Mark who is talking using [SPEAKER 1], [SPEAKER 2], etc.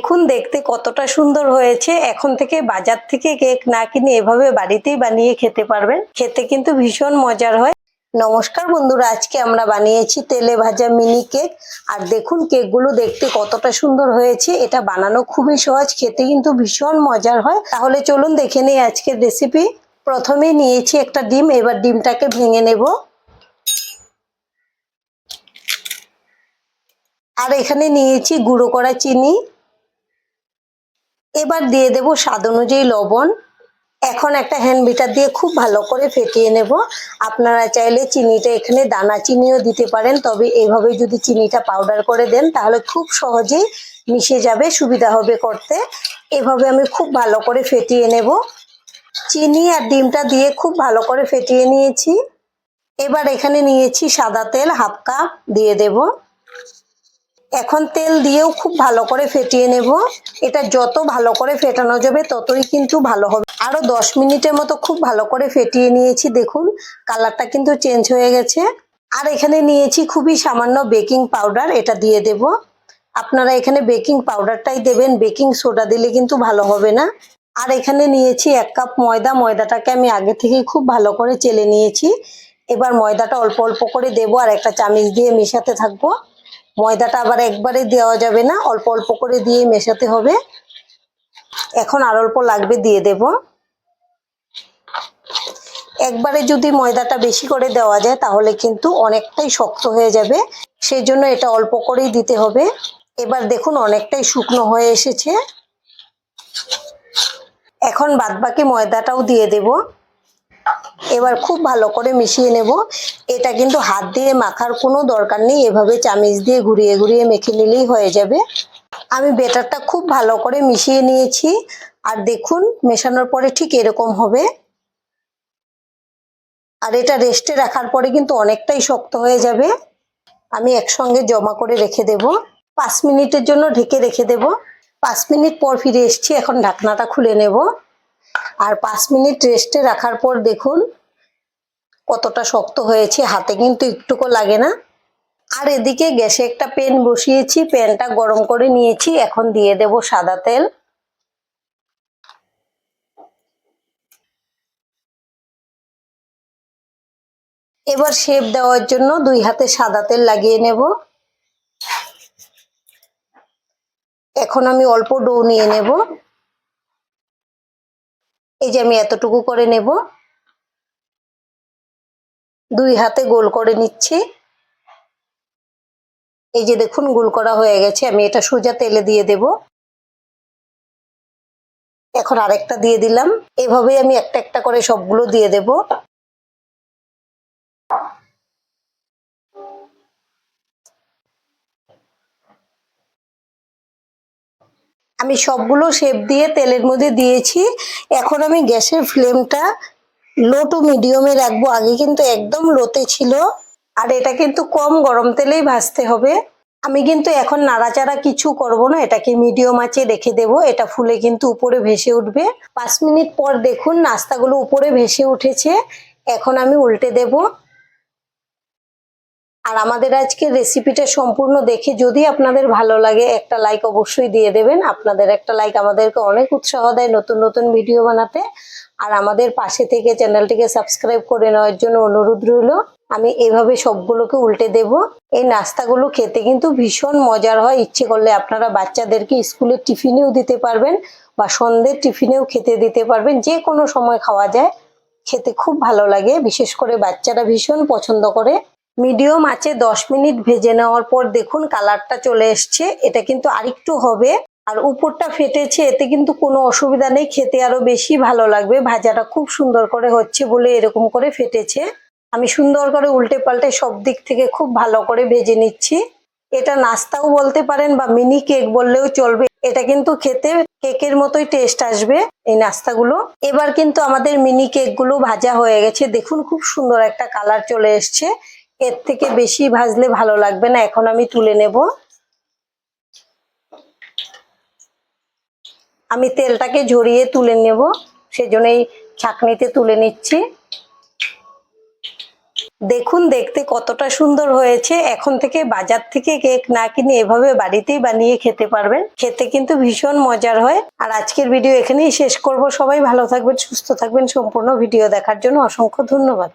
[SPEAKER 1] দেখুন, দেখতে কতটা সুন্দর হয়েছে। এখন থেকে বাজার থেকে কেক না কিনে এভাবে বাড়িতেই বানিয়ে খেতে পারবেন। খেতে কিন্তু ভীষণ মজার হয়। নমস্কার বন্ধুরা, আজকে আমরা বানিয়েছি তেলে ভাজা মিনি কেক। আর দেখুন, কেকগুলো দেখতে কতটা সুন্দর হয়েছে। এটা বানানো খুবই সহজ, খেতে কিন্তু ভীষণ মজার হয়। তাহলে চলুন দেখে নিই আজকের রেসিপি প্রথমে নিয়েছি একটা ডিম, এবার ডিমটাকে ভেঙে নেব। আর এখানে নিয়েছি গুঁড়ো করা চিনি। এবার দিয়ে দেব স্বাদ অনুযায়ী লবণ। এখন একটা হ্যান্ড বিটার দিয়ে খুব ভালো করে ফেটিয়ে নেব। আপনারা চাইলে চিনিটা এখানে দানা চিনিও দিতে পারেন, তবে এইভাবে যদি চিনিটা পাউডার করে দেন, তাহলে খুব সহজেই মিশে যাবে, সুবিধা হবে করতে। এভাবে আমি খুব ভালো করে ফেটিয়ে নেব। চিনি আর ডিমটা দিয়ে খুব ভালো করে ফেটিয়ে নিয়েছি। এবার এখানে নিয়েছি সাদা তেল, হাফ কাপ দিয়ে দেবো। এখন তেল দিয়েও খুব ভালো করে ফেটিয়ে নেব। এটা যত ভালো করে ফেটানো যাবে ততই কিন্তু ভালো হবে। আরও দশ মিনিটের মতো খুব ভালো করে ফেটিয়ে নিয়েছি, দেখুন। কালারটা কিন্তু চেঞ্জ হয়ে গেছে। আর এখানে নিয়েছি খুবই সামান্য বেকিং পাউডার, এটা দিয়ে দেব। আপনারা এখানে বেকিং পাউডারটাই দেবেন, বেকিং সোডা দিলে কিন্তু ভালো হবে না। আর এখানে নিয়েছি এক কাপ ময়দা, ময়দাটাকে আমি আগে থেকেই খুব ভালো করে চেলে নিয়েছি। এবার ময়দাটা অল্প অল্প করে দেবো আর একটা চামিচ দিয়ে মেশাতে থাকব। ময়দাটা আবার একবারে দেওয়া যাবে না। অল্প অল্প করে দিয়ে মেশাতে হবে। এখন আর অল্প লাগবে দিয়ে দেব। একবারে যদি ময়দাটা বেশি করে দেওয়া যায়, তাহলে কিন্তু অনেকটাই শক্ত হয়ে যাবে। সেই জন্য এটা অল্প করেই দিতে হবে। এবার দেখুন অনেকটাই শুকনো হয়ে এসেছে। এখন বাদবাকি ময়দাটাও দিয়ে দেবো। এবার খুব ভালো করে মিশিয়ে নেব। এটা কিন্তু হাত দিয়ে মাখার কোনো দরকার নেই। এভাবে চামিচ দিয়ে ঘুরিয়ে ঘুরিয়ে মেখে নিলেই হয়ে যাবে। আমি বেটারটা খুব ভালো করে মিশিয়ে নিয়েছি। আর দেখুন, মেশানোর পরে ঠিক এরকম হবে। আর এটা রেস্টে রাখার পরে কিন্তু অনেকটাই শক্ত হয়ে যাবে। আমি একসঙ্গে জমা করে রেখে দেব। পাঁচ মিনিটের জন্য ঢেকে রেখে দেব। পাঁচ মিনিট পর ফিরে এসছি। এখন ঢাকনাটা খুলে নেব। আর পাঁচ মিনিট রেস্টে রাখার পর দেখুন কতটা শক্ত হয়েছে, হাতে কিন্তু একটুকু লাগে না। আর এদিকে গ্যাসে একটা প্যান বসিয়েছি, প্যানটা গরম করে নিয়েছি, এখন দিয়ে দেব সাদা তেল। এবার শেপ দেওয়ার জন্য দুই হাতে সাদা তেল লাগিয়ে নেব। এখন আমি অল্প ডো নিয়ে নেব। এই যে আমি এতটুকু করে নেব। দুই হাতে গোল করে নিচ্ছি। এই যে দেখুন, গোল করা হয়ে গেছে। আমি এটা সোজা তেলে দিয়ে দেব। এখন আরেকটা দিয়ে দিলাম। এভাবেই আমি একটা একটা করে সবগুলো দিয়ে দেব। আমি সবগুলো শেপ দিয়ে তেলের মধ্যে দিয়েছি। এখন আমি গ্যাসের ফ্লেমটা লো টু মিডিয়ামে রাখব। আগে কিন্তু একদম লোতে ছিল। আর এটা কিন্তু কম গরম তেলেই ভাজতে হবে। আমি কিন্তু এখন নাড়াচাড়া কিছু করব না, এটাকে মিডিয়াম আঁচে রেখে দেব। এটা ফুলে কিন্তু উপরে ভেসে উঠবে। পাঁচ মিনিট পর দেখুন, নাস্তাগুলো উপরে ভেসে উঠেছে। এখন আমি উল্টে দেবো। আর আমাদের আজকে রেসিপিটা সম্পূর্ণ দেখে যদি আপনাদের ভালো লাগে, একটা লাইক অবশ্যই দিয়ে দেবেন। আপনাদের একটা লাইক আমাদেরকে অনেক উৎসাহ দেয় নতুন নতুন ভিডিও বানাতে। আর আমাদের পাশে থেকে চ্যানেলটিকে সাবস্ক্রাইব করে নেওয়ার জন্য অনুরোধ রইল। আমি এভাবে সবগুলোকে উল্টে দেব। এই নাস্তাগুলো খেতে কিন্তু ভীষণ মজার হয়। ইচ্ছে করলে আপনারা বাচ্চাদেরকে স্কুলের টিফিনেও দিতে পারবেন বা সন্ধ্যের টিফিনেও খেতে দিতে পারবেন। যে কোনো সময় খাওয়া যায়। খেতে খুব ভালো লাগে। বিশেষ করে বাচ্চারা ভীষণ পছন্দ করে। মিডিয়াম আছে, দশ মিনিট ভেজে নেওয়ার পর দেখুন কালারটা চলে এসছে। এটা কিন্তু আরেকটু হবে। আর উপরটা ফেটেছে, এতে কিন্তু কোনো অসুবিধা নেই। খেতে আরও বেশি ভালো লাগবে। ভাজাটা খুব সুন্দর করে হচ্ছে বলে এরকম করে ফেটেছে। আমি সুন্দর করে উল্টে পাল্টে সব দিক থেকে খুব ভালো করে ভেজে নিচ্ছি। এটা নাস্তাও বলতে পারেন বা মিনি কেক বললেও চলবে। এটা কিন্তু খেতে কেকের মতোই টেস্ট আসবে এই নাস্তাগুলো। এবার কিন্তু আমাদের মিনি কেকগুলো ভাজা হয়ে গেছে। দেখুন খুব সুন্দর একটা কালার চলে এসছে। এর থেকে বেশি ভাজলে ভালো লাগবে না। এখন আমি তুলে নেব। আমি তেলটাকে ঝরিয়ে তুলে নেব। সেজন্যই ছাকনিতে তুলে নিচ্ছি। দেখুন, দেখতে কতটা সুন্দর হয়েছে। এখন থেকে বাজার থেকে কেক না কিনে এভাবে বাড়িতেই বানিয়ে খেতে পারবেন। খেতে কিন্তু ভীষণ মজার হয়। আর আজকের ভিডিও এখানেই শেষ করব। সবাই ভালো থাকবেন, সুস্থ থাকবেন। সম্পূর্ণ ভিডিও দেখার জন্য অসংখ্য ধন্যবাদ।